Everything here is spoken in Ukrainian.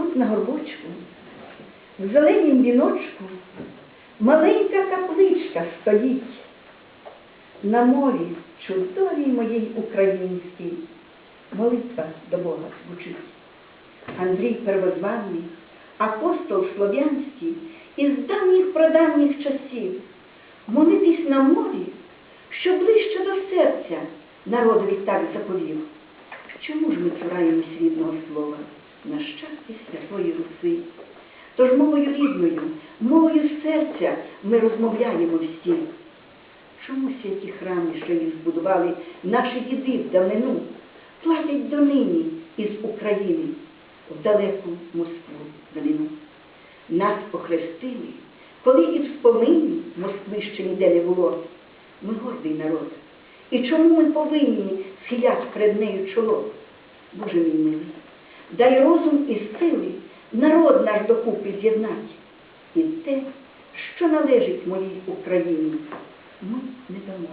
Тут на горбочку, в зеленім віночку, маленька капличка стоїть. На мові чудовій моїй українській молитва до Бога звучить. Андрій Первозваний, апостол Слов'янський із давніх прадавніх часів, молитись на мові, що ближче до серця народові так заповів. Чому ж ми цураємось рідного? На щастя Святої Руси. Тож мовою рідною, мовою серця ми розмовляємо всі. Чому святі храми, що їх збудували наші діди в давнину, платять донині із України в далеку Москву далину? Нас охрестили, коли і в спомині Москви ще ніде не було. Ми гордий народ. І чому ми повинні схилять перед нею чоло? Боже мій милий, дай розум і сили народ наш докупи з'єднать. І те, що належить моїй Україні, ми не дамо.